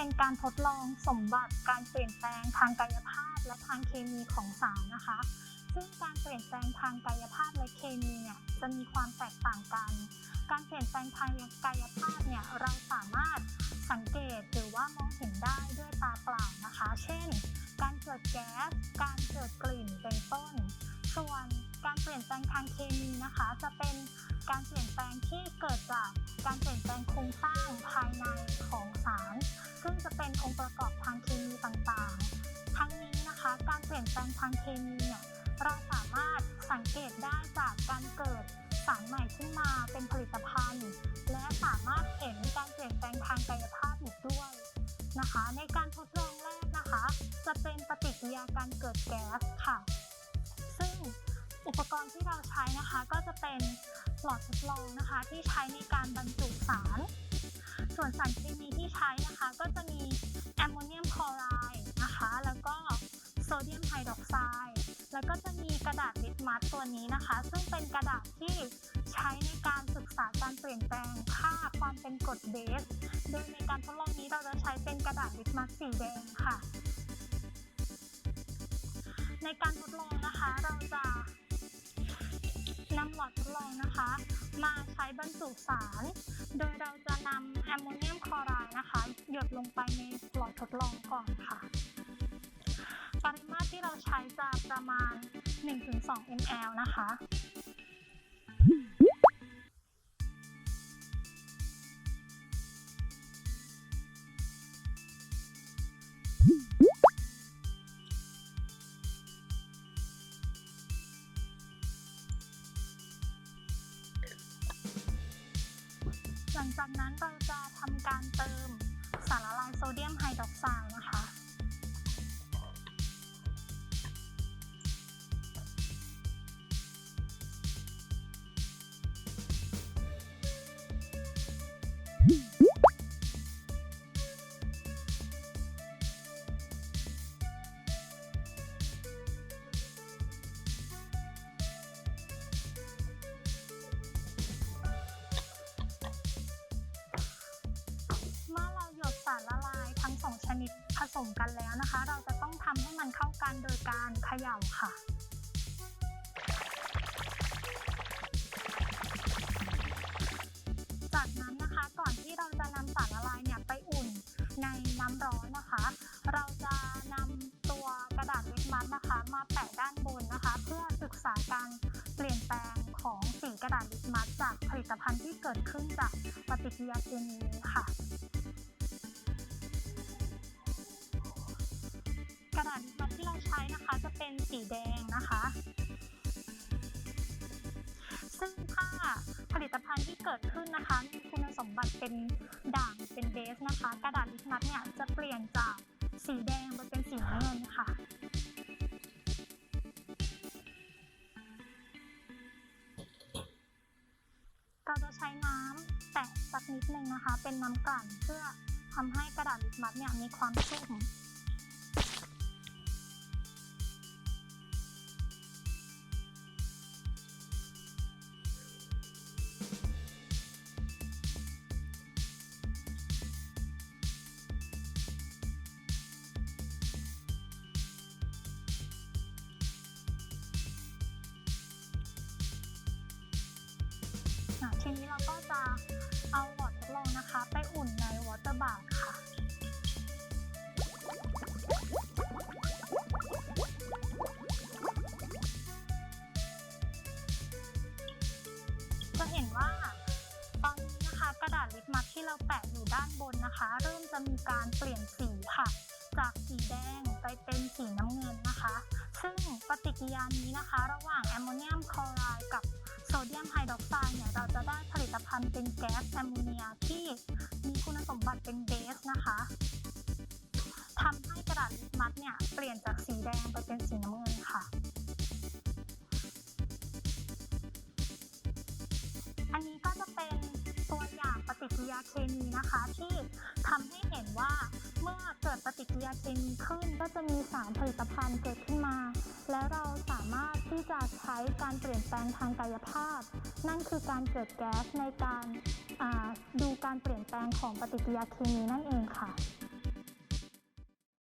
เป็นการทดลองสมบัติการเปลี่ยนแปลงทางกายภาพและทางเคมีของสารนะคะ ซึ่งการเปลี่ยนแปลงทางกายภาพและเคมีเนี่ยจะมีความแตกต่างกัน การเปลี่ยนแปลงทางกายภาพเนี่ยเราสามารถสังเกตหรือว่ามองเห็นได้ด้วยตาเปล่านะคะ เช่น การเกิดแก๊ส การเกิดกลิ่นเป็นต้น ส่วนการเปลี่ยนแปลงทางเคมีนะคะ จะเป็นการเปลี่ยนแปลงที่เกิดจากการเปลี่ยนแปลงโครงสร้างภายในของสาร ซึ่งจะเป็นองค์ประกอบทางเคมีต่างๆ ทั้งนี้นะคะการเปลี่ยนแปลงทางเคมีเนี่ยเราสามารถสังเกตได้จากการเกิดสารใหม่ขึ้นมาเป็นผลิตภัณฑ์ และสามารถเห็นการเปลี่ยนแปลงทางกายภาพอีกด้วยนะคะ ในการทดลองแรกนะคะ จะเป็นปฏิกิริยาการเกิดแก๊สค่ะ ซึ่งอุปกรณ์ที่เราใช้นะคะก็จะเป็นหลอดทดลองนะคะที่ใช้ในการบรรจุสาร ส่วนสารเคมีที่ใช้นะคะ ก็จะมีแอมโมเนียมคลอไรด์นะคะ แล้วก็โซเดียมไฮดรอกไซด์แล้วก็จะมีกระดาษลิตมัสตัวนี้นะคะ ซึ่งเป็นกระดาษที่ใช้ในการศึกษาการเปลี่ยนแปลงค่าความเป็นกรดเบส โดยในการทดลองนี้เราจะใช้เป็นกระดาษลิตมัสสีแดงค่ะ ในการทดลองนะคะ เราจะนำหลอดทดลองนะคะ มาใช้บรรจุสาร โดยเราจะนำแอมโมเนียมคลอไรด์นะคะ หยดลงไปในหลอดทดลองก่อนค่ะ ปริมาตรที่เราใช้จะประมาณ 1-2 ml นะคะ หลังจากนั้นเราจะทำการเติมสารละลายโซเดียมไฮดรอกไซด์นะคะ ชนิดผสมกันแล้วนะคะ เราจะต้องทำให้มันเข้ากันโดยการเขย่าค่ะ จากนั้นนะคะก่อนที่เราจะนำสารละลายเนี่ยไปอุ่นในน้ำร้อนนะคะ เราจะนำตัวกระดาษลิตมัสนะคะ มาแปะด้านบนนะคะ เพื่อศึกษาการเปลี่ยนแปลงของสีกระดาษลิตมัสจากผลิตภัณฑ์ที่เกิดขึ้นจากปฏิกิริยาเคมีค่ะ สีแดงนะคะ ซึ่งถ้าผลิตภัณฑ์ที่เกิดขึ้นนะคะมีคุณสมบัติเป็นด่างเป็นเบสนะคะ กระดาษลิตมัสเนี่ยจะเปลี่ยนจากสีแดงไปเป็นสีเงินค่ะเราจะใช้น้ำแตะสักนิดนึงนะคะ เป็นน้ำกลั่นเพื่อทำให้กระดาษลิตมัสเนี่ยมีความชุ่ม ทีนี้เราก็จะเอาหลอดทดลองนะคะ ไปอุ่นในวอเตอร์บาร์ค่ะ จะเห็นว่าตอนนี้นะคะกระดาษลิตมัสที่เราแปะอยู่ด้านบนนะคะ เริ่มจะมีการเปลี่ยนสีค่ะ จากสีแดงไปเป็นสีน้ำเงินนะคะ ซึ่งปฏิกิริยานี้นะคะ ระหว่างแอมโมเนียมคลอไรด์กับ โซเดียมไฮดรอกไซด์เนี่ยเราจะได้ผลิตภัณฑ์เป็นแก๊สแอมโมเนียที่มีคุณสมบัติเป็นเบสนะคะทำให้กระดาษลิตมัสเนี่ยเปลี่ยนจากสีแดงไปเป็นสีน้ำเงินค่ะ อันนี้ก็จะเป็นตัวอย่างปฏิกิริยาเคมีนะคะ ที่ทำให้เห็นว่าเมื่อเกิดปฏิกิริยาเคมีขึ้นก็จะมีสารผลิตภัณฑ์เกิดขึ้นมา และเราสาากใช้การเปลี่ยนแปลงทางกายภาพ นั่นคือการเกิดแก๊สในการดูการเปลี่ยนแปลงของปฏิกิริยาเคมีนั่นเองค่ะ